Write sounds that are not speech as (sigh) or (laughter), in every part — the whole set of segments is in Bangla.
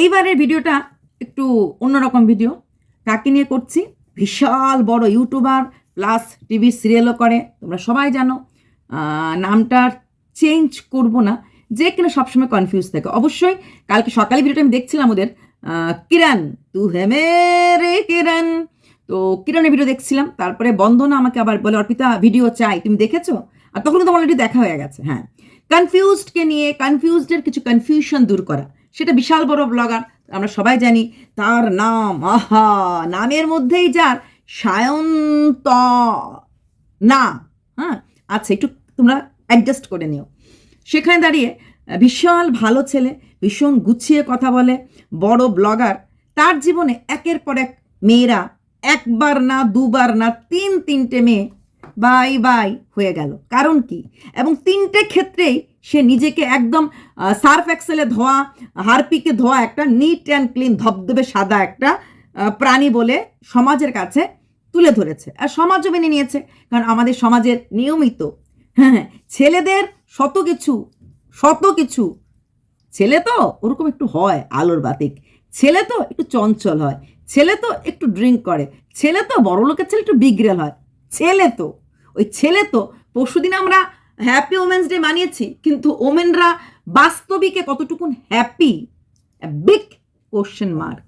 এইবারের ভিডিওটা একটু অন্যরকম ভিডিও। কাকে নিয়ে করছি বিশাল বড় ইউটিউবার প্লাস টিভি সিরিয়ালও করে, তোমরা সবাই জানো। নামটার চেঞ্জ করব না, যে কিনা সবসময় কনফিউজ থাকে। অবশ্যই কালকে সকালে ভিডিওটা আমি দেখছিলাম ওদের কিরণ, তু হেমে রে কিরণ। তো কিরণের ভিডিও দেখছিলাম, তারপরে বন্দনা আমাকে আবার বলে, অর্পিতা ভিডিও চাই, তুমি দেখেছ? আর তখন তো অলরেডি দেখা হয়ে গেছে হ্যাঁ। কনফিউজডকে নিয়ে কনফিউজডের কিছু কনফিউশন দূর করা। সেটা বিশাল বড় ব্লগার, আমরা সবাই জানি, তার নাম, আহা, নামের মধ্যেই যার সায়ন্ত, না হ্যাঁ আচ্ছা একটু তোমরা অ্যাডজাস্ট করে নিও। সেখানে দাঁড়িয়ে, বিশাল ভালো ছেলে, ভীষণ গুছিয়ে কথা বলে, বড় ব্লগার, তার জীবনে একের পর এক মেয়েরা, একবার না, দুবার না, তিন তিনটে মেয়ে বাই বাই হয়ে গেল। কারণ কি? এবং তিনটে ক্ষেত্রেই সে নিজেকে একদম সার্ফ এক্সেলে ধোয়া হারপিকে ধোয়া একটা নিট অ্যান্ড ক্লিন ধবধবে সাদা একটা প্রাণী বলে সমাজের কাছে তুলে ধরেছে। আর সমাজও মেনে নিয়েছে কারণ আমাদের সমাজের নিয়মিত হ্যাঁ হ্যাঁ, ছেলেদের শত কিছু শত কিছু ছেলে তো ওরকম একটু হয় আলোর বাতিক ছেলে তো একটু চঞ্চল হয় ছেলে তো একটু ড্রিঙ্ক করে ছেলে তো বড় লোকের ছেলে একটু বিগ্রেল হয় ছেলে তো ওই ছেলে তো পরশুদিন আমরা হ্যাপি ওমেন্স ডে মানিয়েছি, কিন্তু ওমেনরা বাস্তবিকে কতটুকুন happy big question mark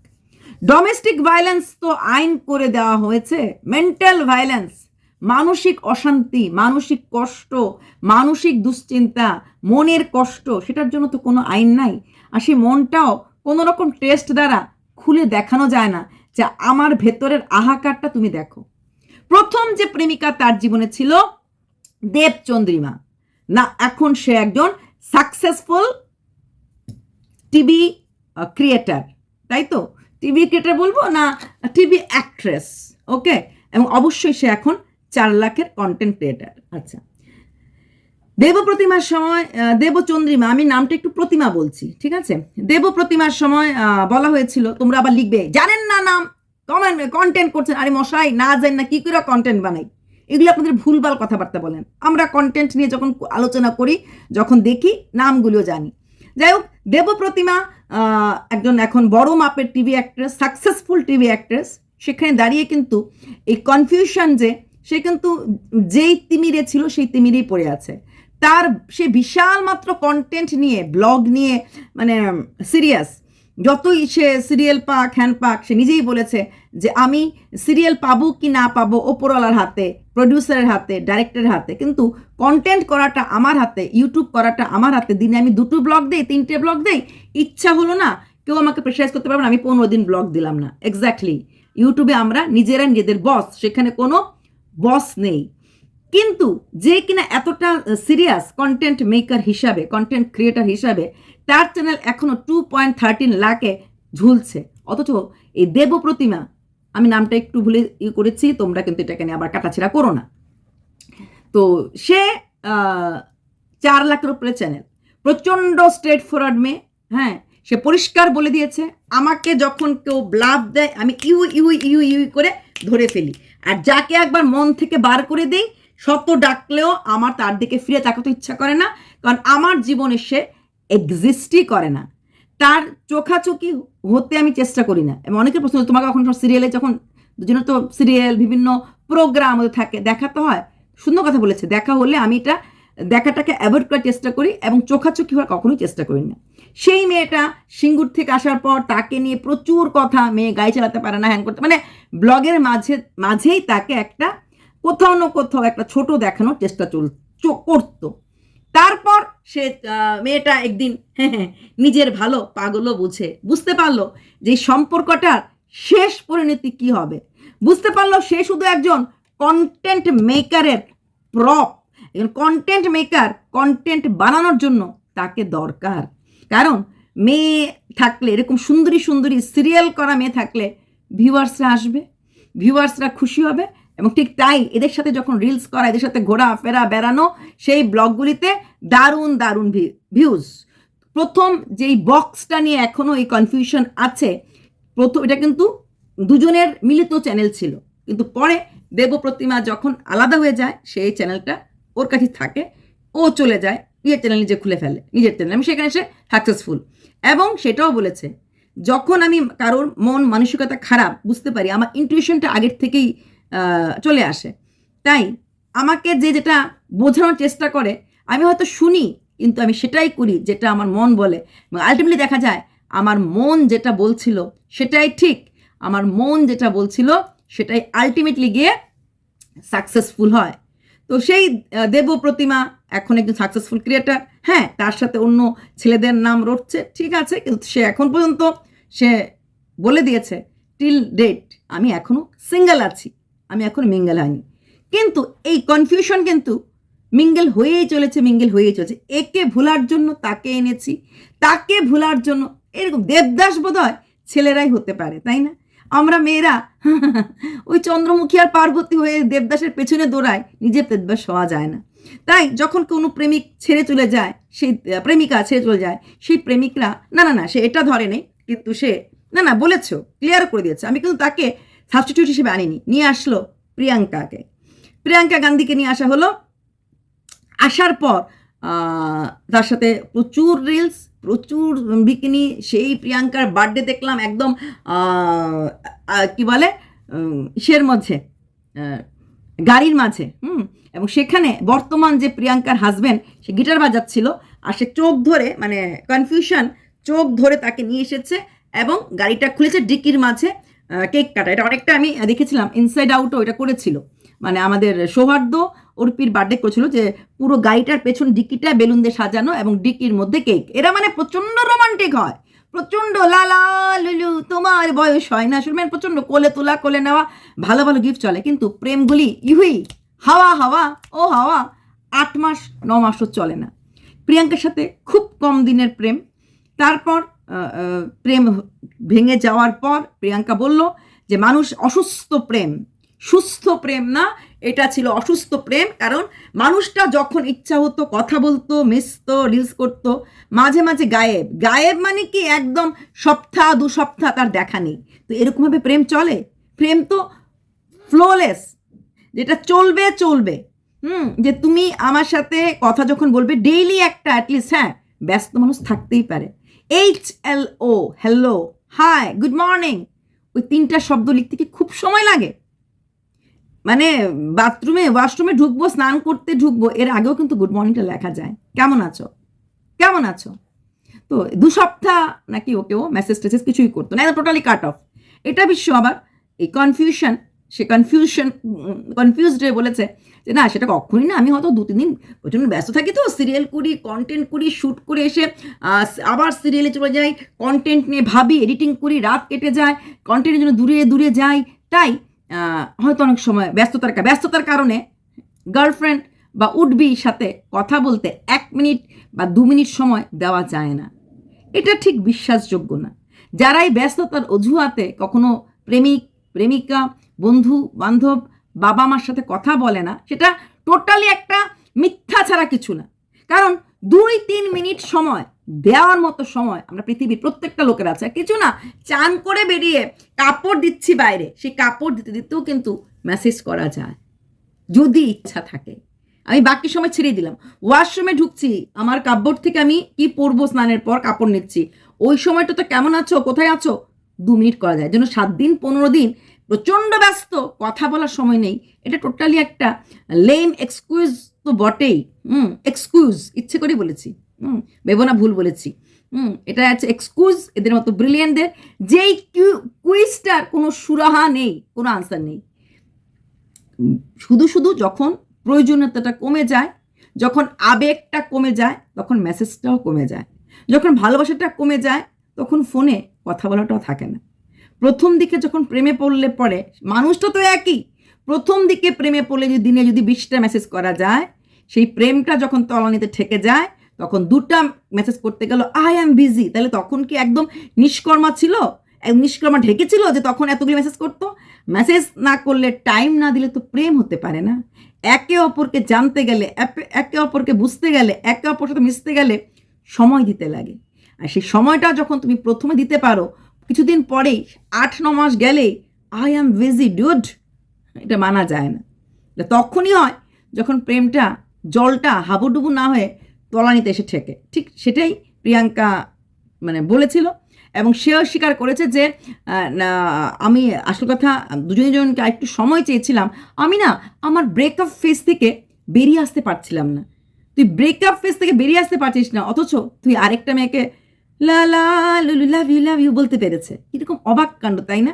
domestic violence তো আইন করে দেওয়া হয়েছে মেন্টাল ভায়োলেন্স মানসিক অশান্তি, মানসিক কষ্ট, মানসিক দুশ্চিন্তা, মনের কষ্ট, সেটার জন্য তো কোনো আইন নাই। আর সেই মনটাও কোনো রকম টেস্ট দ্বারা খুলে দেখানো যায় না যে আমার ভেতরের আহাকারটা তুমি দেখো। প্রথম যে প্রেমিকা তার জীবনে ছিল দেবচন্দ্রিমা না, এখন সে একজন সাকসেসফুল টিভি ক্রিয়েটার তাই তো? টিভি ক্রিয়েটার বলব না টিভি অ্যাক্ট্রেস ওকে এবং অবশ্যই সে এখন চার লাখের কন্টেন্ট ক্রিয়েটার আচ্ছা। দেব প্রতিমার সময় দেবচন্দ্রিমা, আমি নামটা একটু প্রতিমা বলছি, ঠিক আছে? দেব প্রতিমার সময় বলা হয়েছিল, তোমরা আবার লিখবে, জানেন না নাম? কমেন্ট কন্টেন্ট করছেন। আরে মশাই, না জানেন না কি করে কন্টেন্ট বানাই। এগুলো আপনাদের ভুলভাল কথাবার্তা বলেন। আমরা কন্টেন্ট নিয়ে যখন আলোচনা করি, যখন দেখি, নামগুলো জানি। যাই হোক, দেব প্রতিমা একজন এখন বড় মাপের TV actress successful TV actress সেখানে দাঁড়িয়ে কিন্তু এই কনফিউশন যে, সে কিন্তু যেই তিমিরে ছিল, সেই তিমিরেই পড়ে আছে। তার সে বিশাল মাত্র কন্টেন্ট নিয়ে ব্লগ নিয়ে মানে সিরিয়াস যতই সে সিরিয়াল পাক হ্যান পাক, সে নিজেই বলেছে যে আমি সিরিয়াল পাবো কি না পাবো ওপরওয়ালার হাতে প্রডিউসারের হাতে ডাইরেক্টরের হাতে। কিন্তু কন্টেন্ট করাটা আমার হাতে ইউটিউব করাটা আমার হাতে। দিনে আমি দুটো ব্লগ দেই, তিনটে ব্লগ দেই। ইচ্ছা হলো না, কেউ আমাকে প্রেশারাইজ করতে পারবে না, আমি পনেরো দিন ব্লগ দিলাম না। এক্স্যাক্টলি ইউটিউবে আমরা নিজেরা নিজেদের বস সেখানে কোনো বস নেই। কিন্তু যে কিনা এতটা সিরিয়াস কন্টেন্ট মেকার হিসাবে কন্টেন্ট ক্রিয়েটার হিসাবে, তার চ্যানেল এখনও টু পয়েন্ট থার্টিন লাখে ঝুলছে। অথচ এই দেব প্রতিমা, আমি নামটা একটু ভুলে ই করেছি, তোমরা কিন্তু এটাকে নিয়ে আবার কাটাছেড়া করো না। তো সে চার লাখের উপরে চ্যানেল প্রচণ্ড স্ট্রেট ফরওয়ার্ড মেয়ে হ্যাঁ সে পরিষ্কার বলে দিয়েছে, আমাকে যখন কেউ ব্লাভ দেয়, আমি ইউ ইউ ইউ ইউ করে ধরে ফেলি। আর যাকে একবার মন থেকে বার করে দিই শত ডাকলেও আমার তার দিকে ফিরে তাকাতে ইচ্ছা করে না, কারণ আমার জীবনে সে এক্সিস্টই করে না। তার চোখাচোখি হতে আমি চেষ্টা করি না। এবং অনেকের প্রশ্ন তোমাকে এখন সব সিরিয়ালে যখন দুজনে তো সিরিয়াল বিভিন্ন প্রোগ্রাম থাকে, দেখা তো হয়। সুন্দর কথা বলেছে, দেখা হলে আমি এটা, দেখাটাকে অ্যাভয়েড করার চেষ্টা করি এবং চোখাচোখি হওয়ার কখনোই চেষ্টা করি না। সেই মেয়েটা সিঙ্গুর থেকে আসার পর তাকে নিয়ে প্রচুর কথা, মেয়ে গাড়ি চালাতে পারে না হ্যাং করতে মানে ব্লগের মাঝে, মাঝেই তাকে একটা কোথাও না কোথাও একটা ছোট দেখানোর চেষ্টা চল করতো। তারপর সে মেয়েটা একদিন নিজের ভালো পাগলও বুঝে। বুঝতে পারল যে সম্পর্কটার শেষ পরিণতি কি হবে। বুঝতে পারল সে শুধু একজন কন্টেন্ট মেকারের প্রপ একজন কন্টেন্ট মেকার কন্টেন্ট বানানোর জন্য তাকে দরকার। কারণ মেয়ে থাকলে, এরকম সুন্দরী সুন্দরী সিরিয়াল করা মেয়ে থাকলে ভিউয়ার্সরা আসবে ভিউয়ার্সরা খুশি হবে এবং ঠিক তাই এদের সাথে যখন রিলস করা, এদের সাথে ঘোরা, ফেরা, বেড়ানো, সেই ব্লগগুলিতে দারুণ দারুণ ভিউজ প্রথম যেই বক্সটা নিয়ে এখনও এই কনফিউশন আছে প্রথম এটা কিন্তু দুজনের মিলিত চ্যানেল ছিল। কিন্তু পরে দেব প্রতিমা যখন আলাদা হয়ে যায়, সেই চ্যানেলটা ওর কাছে থাকে, ও চলে যায়, নিজের চ্যানেল নিজে খুলে ফেলে, নিজের চ্যানেল আমি সেখানে সে সাকসেসফুল এবং সেটাও বলেছে, যখন আমি কারোর মন, মানসিকতা খারাপ, বুঝতে পারি, আমার ইন্টুইশনটা আগের থেকেই চলে আসে। তাই আমাকে যে যেটা বোঝানোর চেষ্টা করে, আমি হয়তো শুনি, কিন্তু আমি সেটাই করি যেটা আমার মন বলে। এবং আলটিমেটলি দেখা যায়, আমার মন যেটা বলছিল সেটাই ঠিক, আমার মন যেটা বলছিল সেটাই আলটিমেটলি গিয়ে সাকসেসফুল হয়। তো সেই দেব প্রতিমা এখন একজন সাকসেসফুল ক্রিয়েটার হ্যাঁ তার সাথে অন্য ছেলেদের নাম রটছে, ঠিক আছে, কিন্তু সে এখন পর্যন্ত সে বলে দিয়েছে টিল ডেট আমি এখনও সিঙ্গেল আছি। আমি এখন মিঙ্গেল হয়নি। কিন্তু এই কনফিউশন কিন্তু মিঙ্গেল হয়েই চলেছে, মিঙ্গেল হয়েই চলেছে। একে ভোলার জন্য তাকে এনেছি, তাকে ভোলার জন্য এরকম দেবদাস বোধ হয় ছেলেরাই হতে পারে, তাই না? আমরা মেয়েরা (laughs) ওই চন্দ্রমুখী আর পার্বতী হয়ে দেবদাসের পেছনে দৌড়ায় নিজে দেবদাস হওয়া যায় না। তাই যখন কোনো প্রেমিক ছেড়ে চলে যায়, সেই প্রেমিকা ছেড়ে চলে যায়, সেই প্রেমিকরা, না না না, সে এটা ধরে নেই, কিন্তু সে, না না, বলেছ ক্লিয়ার করে দিয়েছে। আমি কিন্তু তাকে সাবস্টিটিউট হিসেবে আনিনি। নিয়ে আসলো প্রিয়াঙ্কাকে। প্রিয়াঙ্কা গান্ধীকে নিয়ে আসা হলো। আসার পর তার সাথে প্রচুর রিলস প্রচুর বিকিনি। সেই প্রিয়াঙ্কার বার্থডে দেখলাম একদম কি বলে ইসের মধ্যে গাড়ির মাঝে, হুম। এবং সেখানে বর্তমান যে প্রিয়াঙ্কার হাজব্যান্ড সে গিটার বাজাচ্ছিল আর সে চোখ ধরে মানে কনফিউশন চোখ ধরে তাকে নিয়ে এসেছে এবং গাড়িটা খুলেছে ডিকির মাঝে। কেক কাটা। এটা অনেকটা আমি দেখেছিলাম ইনসাইড আউটও এটা করেছিল। মানে আমাদের সৌহার্দ্য অর্পির বার্থডে করেছিল যে পুরো গাড়িটার পেছন ডিকিটা বেলুন দিয়ে সাজানো এবং ডিকির মধ্যে কেক। এরা মানে প্রচণ্ড রোমান্টিক হয়। প্রচণ্ড লালা লুলু, তোমার বয়স হয় না। শুনবেন প্রচণ্ড কোলে তোলা, কোলে নেওয়া, ভালো ভালো গিফট চলে। কিন্তু প্রেমগুলি, ইহুই, হাওয়া হাওয়া, ও হাওয়া, আট মাস, ন মাসও চলে না। প্রিয়াঙ্কার সাথে খুব কম দিনের প্রেম। তারপর প্রেম ভেঙে যাওয়ার পর প্রিয়াঙ্কা বলল যে, মানুষ অসুস্থ প্রেম। সুস্থ প্রেম না, এটা ছিল অসুস্থ প্রেম। কারণ মানুষটা যখন ইচ্ছা হতো, কথা বলতো, মিশতো রিলস করতো, মাঝে মাঝে গায়েব। গায়েব মানে কি? একদম সপ্তাহ, দু সপ্তাহ তার দেখা নেই। তো এরকমভাবে প্রেম চলে? প্রেম তো ফ্লোলেস যেটা চলবে চলবে। হুম, যে তুমি আমার সাথে কথা যখন বলবে ডেইলি একটা অ্যাটলিস্ট হ্যাঁ ব্যস্ত মানুষ থাকতেই পারে। H L O hello hi good morning ওই তিনটা শব্দ লিখতে কি খুব সময় লাগে? মানে বাথরুমে ওয়াশরুমে ঢুকবো, স্নান করতে ঢুকবো, এর আগেও কিন্তু গুড মর্নিংটা লেখা যায়। কেমন আছো? কেমন আছো? তো দু সপ্তাহ নাকি ওকেও মেসেজ টেসেজ কিছুই করতো না টোটালি কাট অফ এটা বিশ্ব আবার এই কনফিউশন সে কনফিউশন কনফিউজড হয়ে বলেছে যে না, সেটা কখনই না, আমি হয়তো দু তিন দিন প্রচণ্ড ব্যস্ত থাকি তো সিরিয়াল করি কন্টেন্ট করি শ্যুট করে এসে আবার সিরিয়ালে চলে যাই কন্টেন্ট নিয়ে ভাবি এডিটিং করি, রাত কেটে যায় কন্টেন্টের জন্য দূরে দূরে যাই, তাই হয়তো অনেক সময় ব্যস্ততার ব্যস্ততার কারণে গার্লফ্রেন্ড বা উডবির সাথে কথা বলতে এক মিনিট বা দু মিনিট সময় দেওয়া যায় না। এটা ঠিক বিশ্বাসযোগ্য না। যারাই ব্যস্ততার অজুহাতে কখনো প্রেমিক, প্রেমিকা বন্ধু, বান্ধব বাবা মার সাথে কথা বলে না, সেটা টোটালি একটা মিথ্যা ছাড়া কিছু না। কারণ দুই তিন মিনিট সময়, দেওয়ার মতো সময় আমরা পৃথিবীর প্রত্যেকটা লোকের আছে। কিছু না, চান করে বেরিয়ে কাপড় দিচ্ছি বাইরে, সেই কাপড় দিতে দিতেও কিন্তু মেসেজ করা যায়। যদি ইচ্ছা থাকে। আমি বাকি সময় ছেড়ে দিলাম। ওয়াশরুমে ঢুকছি, আমার কাপড় থেকে আমি কি পরবো স্নানের পর কাপড় নিচ্ছি? ওই সময়টা তো কেমন আছো? কোথায় আছো? দু মিনিট করা যায়। যেন সাত দিন, পনেরো দিন প্রচণ্ড ব্যস্ত, কথা বলার সময় নেই। এটা টোটালি একটা লেম এক্সকিউজ তো বটেই। হুম এক্সকিউজ ইচ্ছে করে বলেছি। হুম, ভেবো না, ভুল বলেছি। হুম, এটা আছে এক্সকিউজ এদের মতো ব্রিলিয়ানদের যেই কুইজটার কোনো সুরাহা নেই, কোনো আনসার নেই। শুধু শুধু যখন প্রয়োজনীয়তাটা কমে যায়, যখন আবেগটা কমে যায়, তখন মেসেজটাও কমে যায়। যখন ভালোবাসাটা কমে যায়, তখন ফোনে কথা বলাটাও থাকে না। প্রথম দিকে যখন প্রেমে পড়লে পরে, মানুষটা তো একই। প্রথম দিকে প্রেমে পড়লে যদি দিনে যদি বিশটা মেসেজ করা যায়, সেই প্রেমটা যখন তলানিতে ঠেকে যায়, তখন দুটা মেসেজ করতে গেল আই অ্যাম বিজি তাহলে তখন কি একদম নিষ্কর্মা ছিল? নিষ্কর্মা ঢেকেছিল যে তখন এতগুলি মেসেজ করতো? মেসেজ না করলে টাইম না দিলে তো প্রেম হতে পারে না। একে অপরকে জানতে গেলে একে অপরকে বুঝতে গেলে, একে অপর সাথে মিশতে গেলে সময় দিতে লাগে। আর সেই সময়টা যখন তুমি প্রথমে দিতে পারো কিছুদিন পরেই আট, ন মাস গেলেই আই অ্যাম বিজি ডুড এটা মানা যায় না। এটা তখনই হয় যখন প্রেমটা, জলটা হাবুডুবু না হয়ে তলানিতে এসে ঠেকে। ঠিক সেটাই প্রিয়াঙ্কা মানে বলেছিল এবং সেও স্বীকার করেছে যে আমি আসল কথা দুজনে দুজনকে একটু সময় চেয়েছিলাম। আমি না, আমার ব্রেকআপ ফেস থেকে বেরিয়ে আসতে পারছিলাম না। তুই ব্রেকআপ ফেস থেকে বেরিয়ে আসতে পারছিস না, অথচ তুই আরেকটা মেয়েকে লা লা লুলু লাভ ইউ লাভ ইউ বলতে পেরেছে। এরকম অবাক কাণ্ড, তাই না?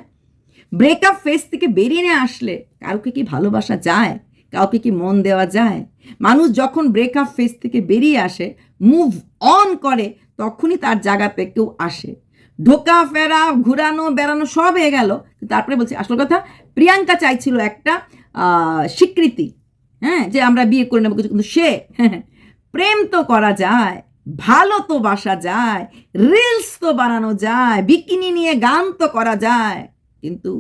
ব্রেকআপ ফেস থেকে বেরিয়ে নিয়ে আসলে কাউকে কি ভালোবাসা যায়? কাউকে কি মন দেওয়া যায়? মানুষ যখন ব্রেকআপ ফেস থেকে বেরিয়ে আসে মুভ অন করে, তখনই তার জায়গাতে কেউ আসে। ঢোকা ফেরা, ঘুরানো, বেড়ানো সব হয়ে গেল। তারপরে বলছি, আসল কথা, প্রিয়াঙ্কা চাইছিল একটা স্বীকৃতি। হ্যাঁ যে আমরা বিয়ে করে নেব কিছু, কিন্তু সে, (laughs) প্রেম তো করা যায়। ভালো তো বাসা যায় রিলস তো বানানো যায় বিকিনি নিয়ে গান তো করা যায়। কিন্তু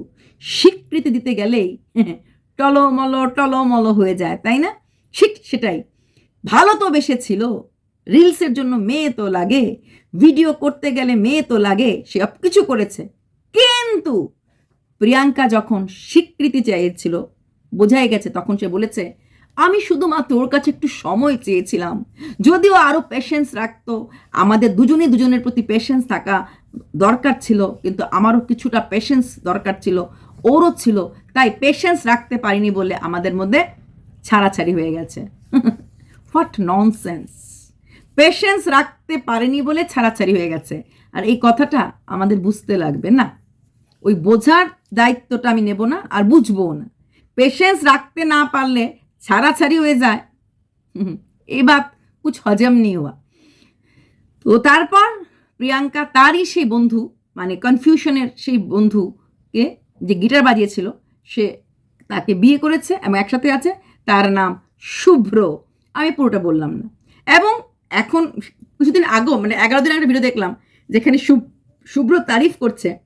স্বীকৃতি দিতে গেলেই (laughs) টলমল টলমল হয়ে যায়, তাই না? ঠিক সেটাই। ভালো তো বেসেছিল রিলসের জন্য মেয়ে তো লাগে ভিডিও করতে গেলে মেয়ে তো লাগে, সে সব কিছু করেছে। কিন্তু প্রিয়াঙ্কা যখন স্বীকৃতি চেয়েছিল বোঝাই গেছে, তখন সে বলেছে আমি শুধুমাত্র ওর কাছে একটু সময় চেয়েছিলাম। যদিও আরও পেশেন্স রাখতো। আমাদের দুজনেই দুজনের প্রতি পেশেন্স থাকা দরকার ছিল, কিন্তু আমারও কিছুটা পেশেন্স দরকার ছিল, ওরও ছিল। তাই পেশেন্স রাখতে পারিনি বলে আমাদের মধ্যে ছাড়াছাড়ি হয়ে গেছে। হোয়াট ননসেন্স পেশেন্স রাখতে পারেনি বলে ছাড়াছাড়ি হয়ে গেছে। আর এই কথাটা আমাদের বুঝতে লাগবে না। ওই বোঝার দায়িত্বটা আমি নেব না আর বুঝব না। পেশেন্স রাখতে না পারলে ছাড়াছাড়ি হয়ে যায়। এই বাত কুছ হজম নি হুয়া তো তারপর প্রিয়াঙ্কা তারই সেই বন্ধু মানে কনফিউশনের সেই বন্ধুকে যে গিটার বাজিয়েছিল, সে তাকে বিয়ে করেছে এবং একসাথে আছে, তার নাম শুভ্র। আমি পুরোটা বললাম না। এবং এখন কিছুদিন আগেও মানে এগারো দিন একটা ভিডিও দেখলাম, যেখানে শুভ- শুভ্র তারিফ করছে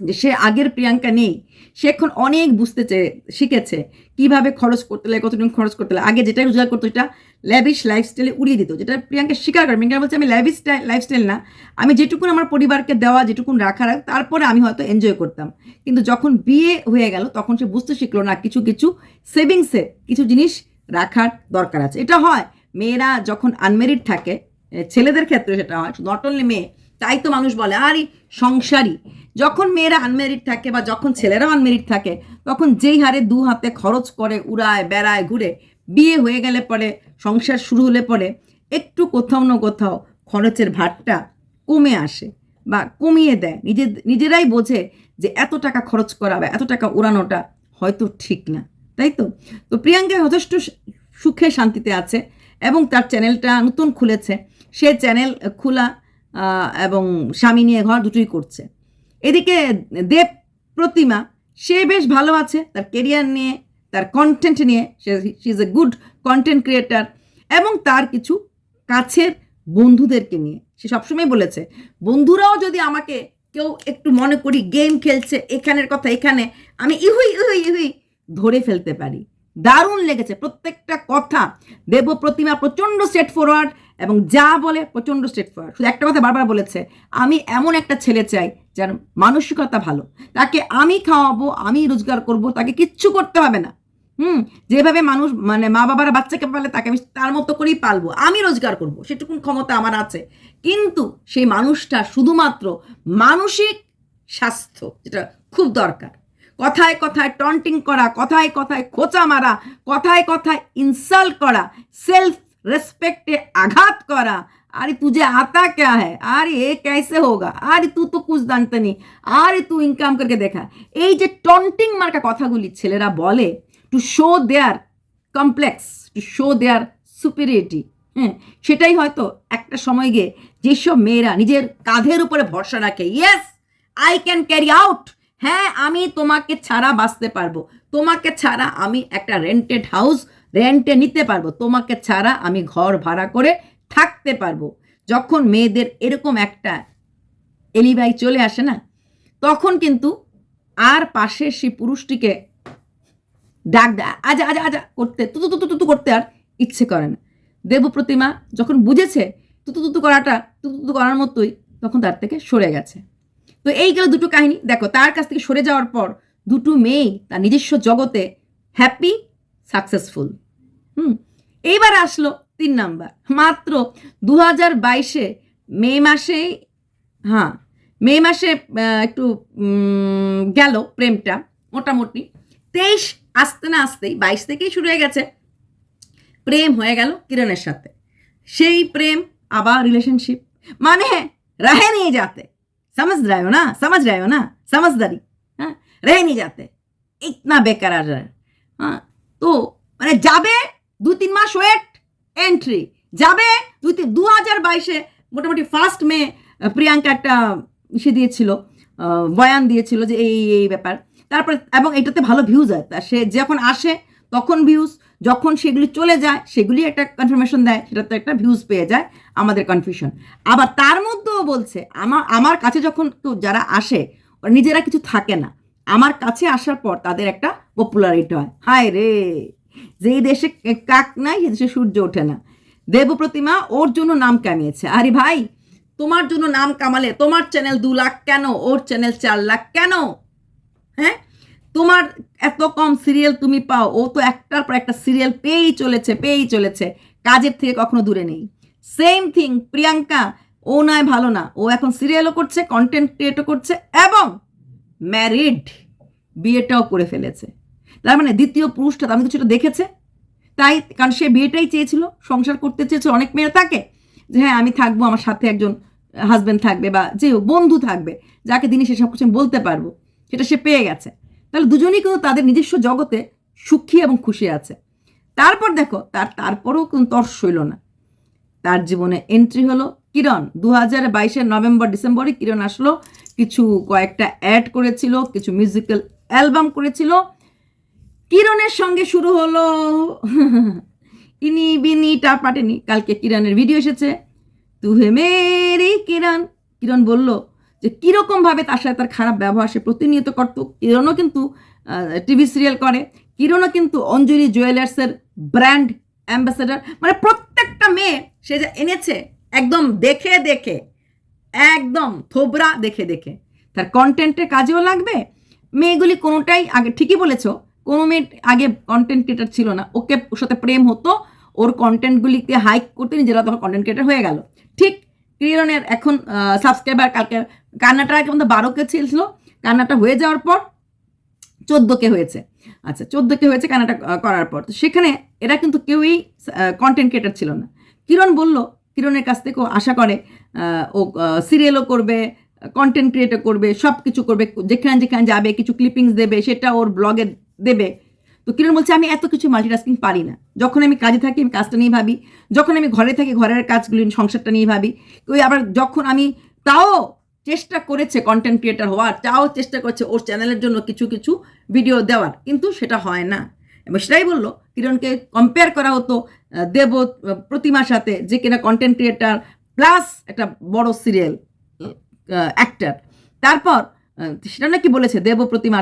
যে সে আগের প্রিয়াঙ্কা নেই, সে এখন অনেক বুঝতে চেয়ে শিখেছে কীভাবে খরচ করতে লাগে, কতটুকু খরচ করতে লাগে। আগে যেটা রোজগার করতো সেটা ল্যাভিশ লাইফস্টাইলে উড়িয়ে দিত, যেটা প্রিয়াঙ্কা স্বীকার করে। প্রিয়াঙ্কা বলছে, আমি ল্যাভিশ লাইফস্টাইল না, আমি যেটুকুন আমার পরিবারকে দেওয়া, যেটুকুন রাখা, রাখ, তারপরে আমি হয়তো এনজয় করতাম। কিন্তু যখন বিয়ে হয়ে গেল, তখন সে বুঝতে শিখলো না, কিছু কিছু সেভিংসে কিছু জিনিস রাখার দরকার আছে। এটা হয়, মেয়েরা যখন আনমেরিড থাকে ছেলেদের ক্ষেত্রে সেটা হয় নট অনলি মেয়ে তাই তো মানুষ বলে, আরে সংসারী। যখন মেয়েরা আনমেরিড থাকে বা যখন ছেলেরা আনমেরিড থাকে, তখন যেই হারে দু হাতে খরচ করে, উড়ায়, বেড়ায়, ঘুরে, বিয়ে হয়ে গেলে পরে, সংসার শুরু হলে পরে, একটু কোথাও না কোথাও খরচের ভারটা কমে আসে বা কমিয়ে দেয়। নিজে, নিজেরাই বোঝে যে এত টাকা খরচ করা বা এত টাকা উড়ানোটা হয়তো ঠিক না, তাই তো? তো প্রিয়াঙ্কা যথেষ্ট সুখে শান্তিতে আছে এবং তার চ্যানেলটা নতুন খুলেছে। সে চ্যানেল খোলা এবং স্বামী নিয়ে ঘর দুটোই করছে। এদিকে দেব প্রতিমা, সে বেশ ভালো আছে, তার কেরিয়ার নিয়ে, তার কন্টেন্ট নিয়ে, সে is a good content creator এবং তার কিছু কাছের বন্ধুদেরকে নিয়ে। সে সবসময় বলেছে, বন্ধুরাও যদি আমাকে কেউ একটু মনে করি গেম খেলছে, এখানের কথা এখানে, আমি ইহুই ইহুই ইহুই ধরে ফেলতে পারি। দারুণ লেগেছে প্রত্যেকটা কথা। দেব প্রতিমা প্রচণ্ড স্ট্রেট ফরওয়ার্ড এবং যা বলে প্রচণ্ড স্ট্রেট ফরওয়ার্ড শুধু একটা কথা বারবার বলেছে, আমি এমন একটা ছেলে চাই যার মানসিকতা ভালো। তাকে আমি খাওয়াবো, আমি রোজগার করব, তাকে কিচ্ছু করতে হবে না। হুম, যেভাবে মানুষ মানে মা বাবারা বাচ্চাকে পালে তাকে আমি তার মতো করেই পালবো, আমি রোজগার করব সেটুকুন ক্ষমতা আমার আছে। কিন্তু সেই মানুষটা শুধুমাত্র মানসিক স্বাস্থ্য, যেটা খুব দরকার। কথায় কথায় টন্টিং করা, কথায় কথায় খোঁচা মারা, কথায় কথায় ইনসাল্ট করা সেলফ রেসপেক্টে আঘাত করা अरे तुझे आता क्या है अरे ये कैसे होगा अरे तू तो कुछ जानते नहीं আরে তুই ইনকাম করকে দেখা এই যে টন্টিং মার্কা কথাগুলি ছেলেরা বলে to show their complex to show their superiority হ্যাঁ সেটাই হয়তো একটা সময় গিয়ে যেসব মেয়েরা নিজের কাঁধের উপরে ভরসা রাখে yes I can carry out হ্যাঁ আমি তোমাকে ছাড়া বাঁচতে পারবো তোমাকে ছাড়া আমি একটা রেন্টেড হাউস রেন্টে নিতে পারব। তোমাকে ছাড়া আমি ঘর ভাড়া করে থাকতে পারব। যখন মেয়েদের এরকম একটা এলিবাই চলে আসে না, তখন কিন্তু আর পাশে সেই পুরুষটিকে ডাক আজা আজা আজা করতে তুতু তুতু তুতু করতে আর ইচ্ছে করে না। দেব প্রতিমা যখন বুঝেছে তুতু তুতু করাটা তুতু তুতু করার মতোই, তখন তার থেকে সরে গেছে। তো এই গেল দুটো কাহিনী। দেখো, তার কাছ থেকে সরে যাওয়ার পর দুটো মেয়েই তার নিজস্ব জগতে হ্যাপি সাকসেসফুল হুম এইবার আসলো তিন নাম্বার মাত্র দু হাজার বাইশে মে মাসেই হ্যাঁ মে মাসে আহ, একটু উম, গেল প্রেমটা মোটামুটি তেইশ আসতে না আসতেই বাইশ থেকেই শুরু হয়ে গেছে প্রেম হয়ে গেল কিরণের সাথে সেই প্রেম আবার রিলেশনশিপ মানে रहे नहीं जाते समझ रहे हो ना समझ रहे हो ना समझदारी हाँ रह नहीं जाते इतना बेकरार है হ্যাঁ তো মানে যাবে দু তিন মাস ওয়েট এন্ট্রি যাবে দুই দু হাজার বাইশে মোটামুটি ফার্স্ট মে প্রিয়াঙ্কা একটা ইসে দিয়েছিল বয়ান দিয়েছিল যে এই এই ব্যাপার। তারপরে, এবং এটাতে ভালো ভিউজ হয়। তা সে যখন আসে, তখন ভিউজ যখন সেগুলি চলে যায়, সেগুলি একটা কনফার্মেশন দেয় সেটা তো একটা ভিউজ পেয়ে যায় আমাদের কনফিউশন আবার তার মধ্যেও বলছে, আমার আমার কাছে যখন যারা আসে, ওরা নিজেরা কিছু থাকে না। আমার কাছে আসার পর তাদের একটা পপুলারিটি হয়। হায় রে! যেই দেশে কাক নাই সে দেশে সূর্য ওঠে না। দেব প্রতিমা ওর জন্য নাম কামিয়েছে। আরে ভাই, তোমার জন্য নাম কামালে, তোমার চ্যানেল দু লাখ কেন? ওর চ্যানেল চার লাখ কেন? হ্যাঁ? তোমার এত কম সিরিয়াল তুমি পাও, ও তো একটার পর একটা সিরিয়াল পেয়েই চলেছে পেয়েই চলেছে। কাজের থেকে কখনো দূরে নেই। সেম থিং প্রিয়াঙ্কা, ও নয় ভালো না। ও এখন সিরিয়ালও করছে কন্টেন্ট ক্রিয়েটও করছে, এবং ম্যারিড বিয়েটাও করে ফেলেছে। তার মানে দ্বিতীয় পুরুষটা আমি কিছুটা দেখেছে। তাই, কারণ সে বিয়েটাই চেয়েছিল, সংসার করতে চেয়েছে অনেক মেয়েরা থাকে যে হ্যাঁ আমি থাকব, আমার সাথে একজন হাজব্যান্ড থাকবে বা যে বন্ধু থাকবে, যাকে দিনে সে সব কিছু বলতে পারব, সেটা সে পেয়ে গেছে। তাহলে দুজনেই কিন্তু তাদের নিজস্ব জগতে সুখী এবং খুশি আছে। তারপর দেখো, তার, তারপরেও কিন্তু তর্স হইল না। তার জীবনে এন্ট্রি হলো কিরণ দু হাজার বাইশের নভেম্বর, ডিসেম্বরে কিরণ আসলো কিছু কয়েকটা অ্যাড করেছিল, কিছু মিউজিক্যাল অ্যালবাম করেছিল। কিরণের সঙ্গে শুরু হলো। ইনি বিনি টা পাটেনি কালকে কিরণের ভিডিও এসেছে। তু হে মেরি কিরণ। কিরণ বলল যে কীরকমভাবে তার সাথে তার খারাপ ব্যবহার, সে প্রতিনিয়ত করত। কিরণও কিন্তু টিভি সিরিয়াল করে। কিরণও কিন্তু অঞ্জলি জুয়েলার্সের ব্র্যান্ড অ্যাম্বাসেডার মানে প্রত্যেকটা মেয়ে সে যা এনেছে, একদম দেখে দেখে। একদম থোবরা দেখে দেখে। তার কন্টেন্টের কাজেও লাগবে। মেয়েগুলি কোনোটাই আগে ঠিকই বলেছ, কোনো মেয়ে আগে কন্টেন্ট ক্রিয়েটার ছিল না। ওকে ওর সাথে প্রেম হতো, ওর কন্টেন্টগুলিকে হাইক করতে নিজেরা তখন কন্টেন্ট ক্রিয়েটার হয়ে গেল। ঠিক কিরণের এখন সাবস্ক্রাইবার কালকে, কান্নাটা আগে মধ্যে বারো কে ছিল, কান্নাটা হয়ে যাওয়ার পর চোদ্দ কে হয়েছে। আচ্ছা চোদ্দ কে হয়েছে কান্নাটা করার পর। তো সেখানে এরা কিন্তু কেউই কন্টেন্ট ক্রিয়েটার ছিল না। কিরণ বলল, কিরণের কাছ থেকেও আশা করে ও সিরিয়ালও করবে কন্টেন্ট ক্রিয়েটও করবে সব কিছু করবে, যেখানে যেখানে যাবে, কিছু ক্লিপিংস দেবে, সেটা ওর ব্লগে দেবে। তো কিরণ বলছে, আমি এত কিছু মাল্টিটাস্কিং পারি না। যখন আমি কাজে থাকি, আমি কাজটা নিয়ে ভাবি। যখন আমি ঘরে থাকি, ঘরের কাজগুলি, সংসারটা নিয়ে ভাবি। ওই আবার যখন আমি তাও চেষ্টা করেছে কন্টেন্ট ক্রিয়েটার হওয়ার, তাও চেষ্টা করছে ওর চ্যানেলের জন্য কিছু কিছু ভিডিও দেওয়ার। কিন্তু সেটা হয় না। এবং সেটাই বলল, কিরণকে কম্পেয়ার করা হতো দেব প্রতিমার সাথে, যে কিনা কন্টেন্ট ক্রিয়েটার প্লাস একটা বড় সিরিয়াল অ্যাক্টার তারপর সেটা নাকি বলেছে, দেব প্রতিমা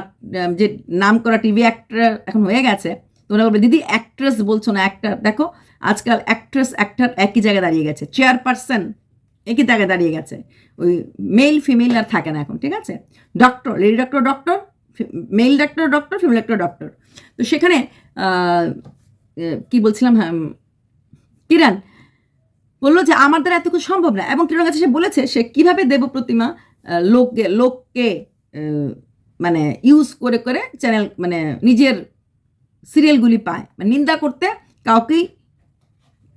যে নাম করা টিভি অ্যাক্টার এখন হয়ে গেছে, তোমরা বলবে, দিদি অ্যাক্ট্রেস বলছো না অ্যাক্টার দেখো, আজকাল অ্যাক্ট্রেস অ্যাক্টার একই জায়গায় দাঁড়িয়ে গেছে চেয়ারপারসন একই জায়গায় দাঁড়িয়ে গেছে। ওই মেল ফিমেল আর থাকে না এখন, ঠিক আছে? Doctor lady doctor doctor male doctor doctor female doctor doctor তো সেখানে কি বলছিলাম হ্যাঁ কিরণ বলল যে, আমার দ্বারা এত কিছু সম্ভব না। এবং কিরণ কাছে সে বলেছে, সে কীভাবে দেব প্রতিমা লোককে লোককে মানে ইউজ করে করে চ্যানেল মানে নিজের সিরিয়ালগুলি পায়। মানে নিন্দা করতে কাউকেই,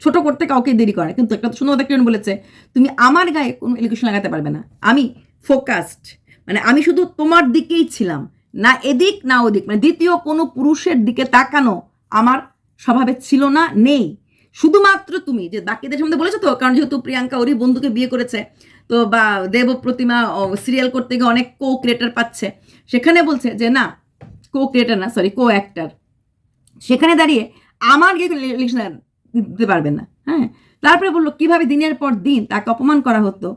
ছোট করতে কাউকে দেরি করে কিন্তু একটা সুন্দর কথা কিরণ বলেছে, তুমি আমার গায়ে কোনো এলিগেশন লাগাতে পারবে না। আমি ফোকাসড মানে আমি শুধু তোমার দিকেই ছিলাম। না এদিক, না ওদিক। মানে দ্বিতীয় কোনো পুরুষের দিকে তাকানো আমার স্বভাবে ছিল না, নেই। শুধুমাত্র তুমি, যে বাকিদের সামনে বলেছ তো, কারণ যেহেতু প্রিয়াঙ্কা ওরই বন্ধুকে বিয়ে করেছে, তো বা দেব প্রতিমা সিরিয়াল করতে গিয়ে অনেক কো ক্রিয়েটার পাচ্ছে, সেখানে বলছে যে না কো ক্রিয়েটার না সরি কো অ্যাক্টার সেখানে দাঁড়িয়ে আমার গিয়ে ইলেকশন দিতে পারবেন না হ্যাঁ? তারপরে বলল, কীভাবে দিনের পর দিন তাকে অপমান করা হতো?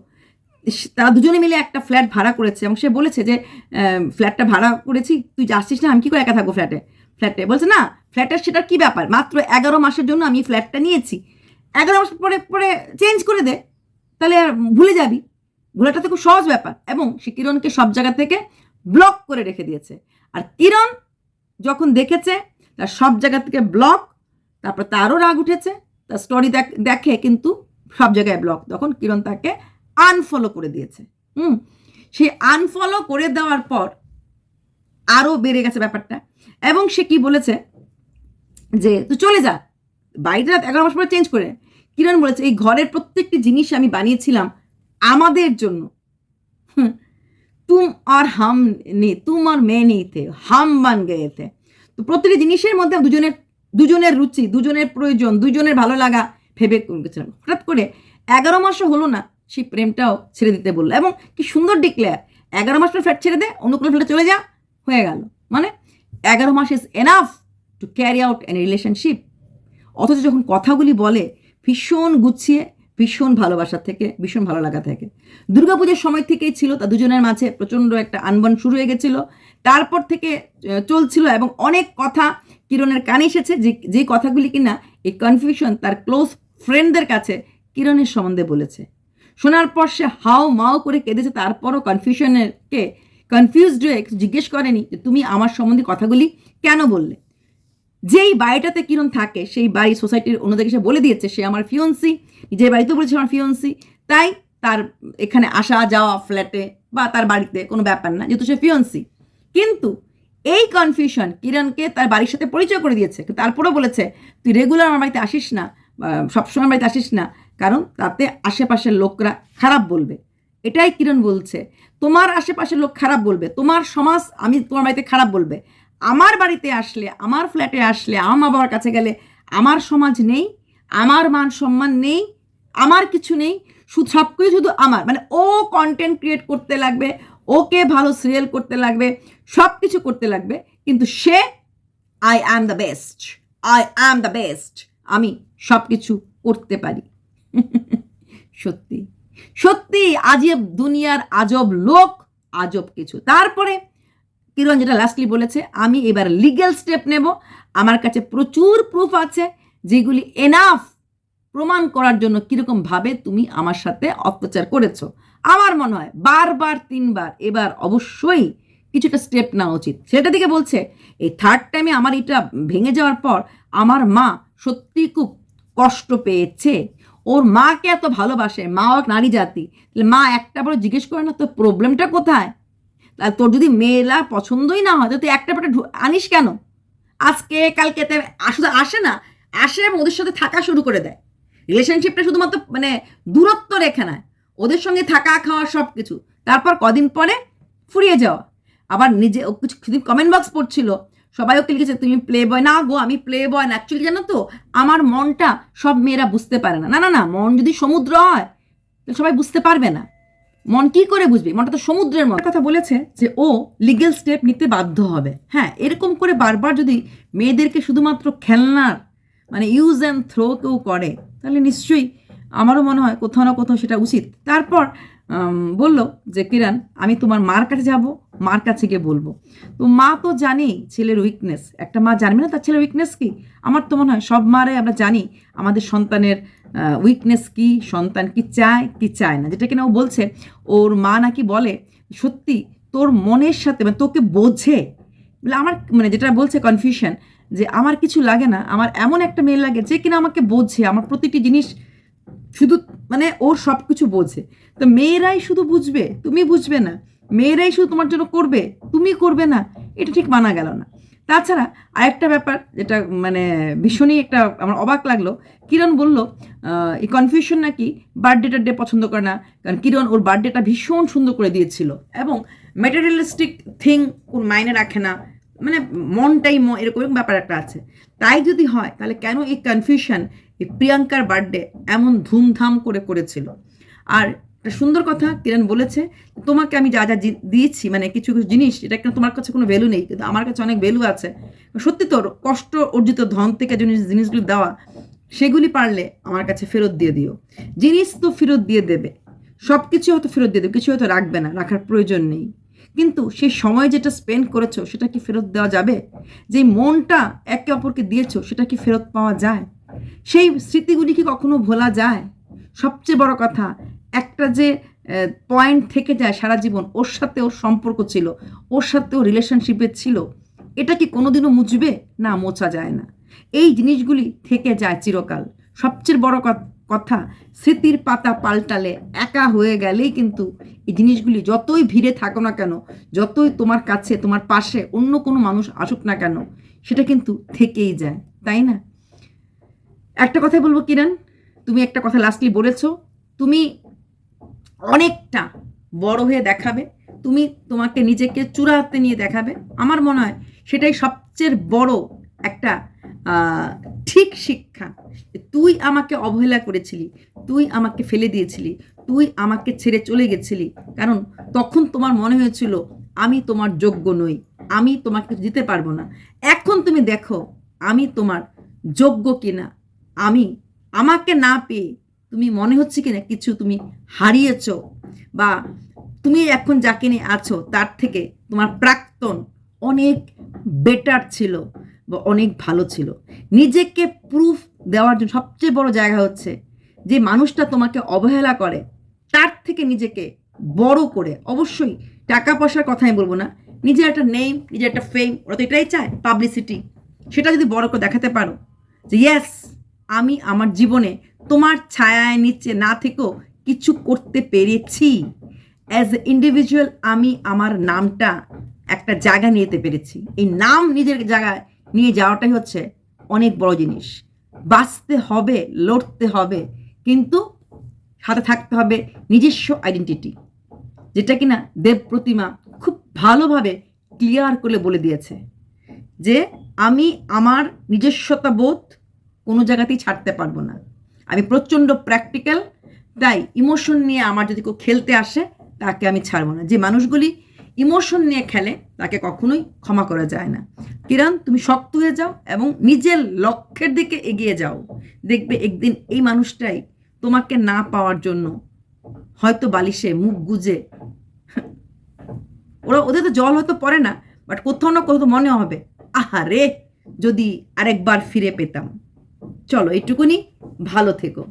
তারা দুজনে মিলে একটা ফ্ল্যাট ভাড়া করেছে, এবং সে বলেছে যে ফ্ল্যাটটা ভাড়া করেছি, তুই যাচ্ছিস না, আমি কি করে একা থাকব ফ্ল্যাটে ফ্ল্যাটে বলছে, না ফ্ল্যাটের সেটার কি ব্যাপার? মাত্র এগারো মাসের জন্য আমি ফ্ল্যাটটা নিয়েছি। এগারো মাস পরে পরে চেঞ্জ করে দে, তাহলে আর ভুলে যাবি। ভুলাটা তো খুব সহজ ব্যাপার। এবং সে কিরণকে সব জায়গা থেকে ব্লক করে রেখে দিয়েছে। আর কিরণ যখন দেখেছে, তার সব জায়গা থেকে ব্লক তারপর তারও রাগ উঠেছে, তার স্টোরি দেখে কিন্তু সব জায়গায় ব্লক তখন কিরণ তাকে আনফলো করে দিয়েছে। হুম, সে আনফলো করে দেওয়ার পর আরও বেড়ে গেছে ব্যাপারটা। এবং সে কি বলেছে? যে তুই চলে যা। বাড়িটা এগারো মাস পরে চেঞ্জ করে। কিরণ বলেছে, এই ঘরের প্রত্যেকটি জিনিস আমি বানিয়েছিলাম আমাদের জন্য। তুম আর হাম নে, তুম আর মেয়ে নেই থে হাম বান গয়ে থে তো প্রতিটি জিনিসের মধ্যে দুজনের দুজনের রুচি, দুজনের প্রয়োজন, দুজনের ভালো লাগা ভেবে করেছিলাম। হঠাৎ করে এগারো মাসও হলো না, সেই প্রেমটাও ছেড়ে দিতে বলল। এবং কি সুন্দর ডিক্লেয়ার এগারো মাস পর ফ্ল্যাট ছেড়ে দে, অন্য কোনো ফ্ল্যাটে চলে যা, হয়ে গেল। মানে এগারো মাস is enough to carry out an relationship অথচ যখন কথাগুলি বলে, ভীষণ গুছিয়ে, ভীষণ ভালোবাসা থেকে, ভীষণ ভালো লাগা থেকে। দুর্গাপুজোর সময় থেকেই ছিল তা দুজনের মাঝে প্রচণ্ড একটা আনবন শুরু হয়ে গেছিল। তারপর থেকে চলছিল এবং অনেক কথা কিরণের কানে এসেছে যে যে কথাগুলি কিনা এই কনফিউশন তার ক্লোজ ফ্রেন্ডদের কাছে কিরণের সম্বন্ধে বলেছে। শোনার পর সে হাও মাও করে কেঁদেছে, তারপরও কনফিউশনেরকে কনফিউজড হয়ে জিজ্ঞেস করেনি যে তুমি আমার সম্বন্ধে কথাগুলি কেন বললে? যেই বাড়িটাতে কিরণ থাকে, সেই বাড়ি সোসাইটির অন্যদেরকে সে বলে দিয়েছে, সে আমার ফিওন্সি নিজের বাড়িতেও বলেছে আমার ফিয়ন্সি তাই তার এখানে আসা যাওয়া ফ্ল্যাটে বা তার বাড়িতে কোনো ব্যাপার না, যেহেতু সে ফিয়ন্সি কিন্তু এই কনফিউশন কিরণকে তার বাড়ির সাথে পরিচয় করে দিয়েছে তারপরেও বলেছে, তুই রেগুলার আমার বাড়িতে আসিস না সবসময় বাড়িতে আসিস না, কারণ তাতে আশেপাশের লোকরা খারাপ বলবে। এটাই কিরণ বলছে, তোমার আশেপাশের লোক খারাপ বলবে, তোমার সমাজ, আমি তোমার বাড়িতে খারাপ বলবে। আমার বাড়িতে আসলে, আমার ফ্ল্যাটে আসলে, আমার মা বাবার কাছে গেলে আমার সমাজ নেই, আমার মান সম্মান নেই, আমার কিছু নেই, শুধু সব কিছু শুধু আমার। মানে ও কন্টেন্ট ক্রিয়েট করতে লাগবে, ওকে ভালো সিরিয়াল করতে লাগবে, সব কিছু করতে লাগবে, কিন্তু সে I am the best I am the best আমি সব কিছু করতে পারি। (laughs) সত্যি। সত্যি আজব দুনিয়ার আজব লোক, আজব কিছু। তারপরে কিরণ যেটা লাস্টলি বলেছে, আমি এবার লিগ্যাল স্টেপ নেব। আমার কাছে প্রচুর প্রুফ আছে যেগুলি এনাফ প্রমাণ করার জন্য কীরকমভাবে তুমি আমার সাথে অত্যাচার করেছ। আমার মনে হয় বারবার, তিনবার, এবার অবশ্যই কিছুটা স্টেপ নেওয়া উচিত। সেটা দিকে বলছে, এই থার্ড টাইমে আমার এটা ভেঙে যাওয়ার পর আমার মা সত্যি খুব কষ্ট পেয়েছে। ওর মাকে এত ভালোবাসে, মা এক নারী জাতি। তাহলে মা একটা পরে জিজ্ঞেস করে না, তোর প্রবলেমটা কোথায়? তাহলে তোর যদি মেয়েরা পছন্দই না হয় তো তুই একটা পরে আনিস কেন? আজকে, কালকে তে- আসলে আসে না, আসে এবং ওদের সাথে থাকা শুরু করে দেয়। রিলেশনশিপটা শুধুমাত্র মানে দূরত্ব রেখে নেয়। ওদের সঙ্গে থাকা, খাওয়া সব কিছু তারপর কদিন পরে ফুরিয়ে যাওয়া। আবার নিজে ও কিছু কিছুদিন কমেন্ট বক্স পড়ছিল। সবাই ওকে লিখেছে, তুমি প্লে বয় না গো, আমি প্লে বয় না। অ্যাকচুয়ালি জানো তো, আমার মনটা সব মেয়েরা বুঝতে পারে না। না না না, মন যদি সমুদ্র হয়, তাহলে সবাই বুঝতে পারবে না। মন কি করে বুঝবে? মনটা তো সমুদ্রের মন কথা বলেছে যে ও লিগেল স্টেপ নিতে বাধ্য হবে। হ্যাঁ এরকম করে বারবার যদি মেয়েদেরকে শুধুমাত্র খেলনার মানে ইউজ অ্যান্ড থ্রো কেউ করে, তাহলে নিশ্চয়ই আমারও মনে হয় কোথাও না কোথাও সেটা উচিত। তারপর বলল যে, কিরণ, আমি তোমার মার কাছে যাব, মার কাছে গিয়ে বলব। তো মা তো জানি ছেলের উইকনেস একটা মা জানবে না তার ছেলের উইকনেস কি? আমার তো মনে হয় সব মারে আমরা জানি আমাদের সন্তানের উইকনেস কি, সন্তান কি চায় কি চায় না। যেটা কিনা ও বলছে, ওর মা নাকি বলে, সত্যি তোর মনের সাথে মানে তোকে বোঝে। আমার মানে যেটা বলছে কনফিউশন যে আমার কিছু লাগে না, আমার এমন একটা মেয়ে লাগে যে কিনা আমাকে বোঝে, আমার প্রতিটি জিনিস শুধু মানে ওর সব কিছু বোঝে। তো মেয়েরাই শুধু বুঝবে, তুমি বুঝবে না। মেয়েরাই শুধু তোমার জন্য করবে, তুমি করবে না, এটা ঠিক মানা গেল না। তাছাড়া আরেকটা ব্যাপার যেটা মানে ভীষণই একটা আমার অবাক লাগল, কিরণ বলল এই কনফিউশন নাকি বার্থডেটা ডে পছন্দ করে না, কারণ কিরণ ওর বার্থডেটা ভীষণ সুন্দর করে দিয়েছিল। এবং ম্যাটেরিয়ালিস্টিক থিং ওর মাইনে রাখে না মানে মনটাই এরকম ব্যাপার একটা আছে। তাই যদি হয়, তাহলে কেন এই কনফিউশন এই প্রিয়াঙ্কার বার্থডে এমন ধুমধাম করে করেছিল? আর একটা সুন্দর কথা কিরণ বলেছে, তোমাকে আমি যা যা দিয়েছি মানে কিছু কিছু জিনিস, এটা কিন্তু তোমার কাছে কোনো ভ্যালু নেই, কিন্তু আমার কাছে অনেক ভ্যালু আছে। সত্যি তোর কষ্ট অর্জিত ধন থেকে জিনিস জিনিসগুলো দেওয়া, সেগুলি পারলে আমার কাছে ফেরত দিয়ে দিও। জিনিস তো ফেরত দিয়ে দেবে। সব কিছু হয়তো ফেরত দিয়ে দেবে, কিছু হয়তো রাখবে না, রাখার প্রয়োজন নেই। কিন্তু সেই সময় যেটা স্পেন্ড করেছ, সেটা কি ফেরত দেওয়া যাবে? যেই মনটা একে অপরকে দিয়েছ, সেটা কি ফেরত পাওয়া যায়? সেই স্মৃতিগুলি কি কখনো ভোলা যায়? সবচেয়ে বড় কথা একটা যে পয়েন্ট থেকে যায় সারা জীবন, ওর সাথে ওর সম্পর্ক ছিল, ওর সাথে ও রিলেশনশিপে ছিল, এটা কি কোনোদিনও মুছবে? না, মোছা যায় না। এই জিনিসগুলি থেকে যায় চিরকাল। সবচেয়ে বড় কথা, স্মৃতির পাতা পাল্টালে একা হয়ে গেলেই কিন্তু এই জিনিসগুলি যতই ভিড়ে থাকো না কেন, যতই তোমার কাছে, তোমার পাশে অন্য কোনো মানুষ আসুক না কেন, সেটা কিন্তু থেকেই যায়, তাই না? একটা কথাই বলব কিরণ, তুমি একটা কথা লাস্টলি বলেছ, তুমি অনেকটা বড় হয়ে দেখাবে। তুমি তোমাকে নিজেকে চূড়াতে নিয়ে দেখাবে। আমার মনে হয় সেটাই সবচেয়ে বড় একটা ঠিক শিক্ষা তুই আমাকে অবহেলা করেছিলি, তুই আমাকে ফেলে দিয়েছিলি, তুই আমাকে ছেড়ে চলে গেছিলি। কারণ তখন তোমার মনে হয়েছিল, আমি তোমার যোগ্য নই, আমি তোমাকে দিতে পারব না। এখন তুমি দেখো, আমি তোমার যোগ্য কিনা। আমি, আমাকে না পেয়ে তুমি মনে হচ্ছে কিনা কিছু তুমি হারিয়েছ বা তুমি এখন যাকে নিয়ে আছো, তার থেকে তোমার প্রাক্তন অনেক বেটার ছিল বা অনেক ভালো ছিল। নিজেকে প্রুফ দেওয়ার জন্য সবচেয়ে বড় জায়গা হচ্ছে যে মানুষটা তোমাকে অবহেলা করে, তার থেকে নিজেকে বড় করে। অবশ্যই টাকা পয়সার কথা আমি বলব না, নিজের একটা নেম নিজের একটা ফেম ওরা তো এটাই চায় পাবলিসিটি সেটা যদি বড় করে দেখাতে পারো যে ইয়েস আমি আমার জীবনে তোমার ছায়ায় নিচে না থেকেও কিছু করতে পেরেছি। অ্যাজ এ ইন্ডিভিজুয়াল আমি আমার নামটা একটা জায়গা নিয়ে যেতে পেরেছি। এই নাম নিজের জায়গায় নিয়ে যাওয়াটাই হচ্ছে অনেক বড় জিনিস। বাঁচতে হবে, লড়তে হবে, কিন্তু সাথে থাকতে হবে নিজস্ব আইডেন্টিটি যেটা কিনা দেব প্রতিমা খুব ভালোভাবে ক্লিয়ার করে বলে দিয়েছে যে আমি আমার নিজস্বতা বোধ কোনো জায়গাতেই ছাড়তে পারব না। আমি প্রচণ্ড প্র্যাকটিক্যাল তাই ইমোশন নিয়ে আমার যদি কেউ খেলতে আসে, তাকে আমি ছাড়বো না। যে মানুষগুলি ইমোশন নিয়ে খেলে, তাকে কখনোই ক্ষমা করা যায় না। কিরণ, তুমি শক্ত হয়ে যাও এবং নিজের লক্ষ্যের দিকে এগিয়ে যাও। দেখবে একদিন এই মানুষটাই তোমাকে না পাওয়ার জন্য হয়তো বালিশে মুখ গুজে, ওরা, ওদের তো জল হয়তো পড়ে না বাট কোথাও না কোথাও মনে হবে, আহারে, যদি আরেকবার ফিরে পেতাম। চলো, এইটুকুনি। ভালো থেকো।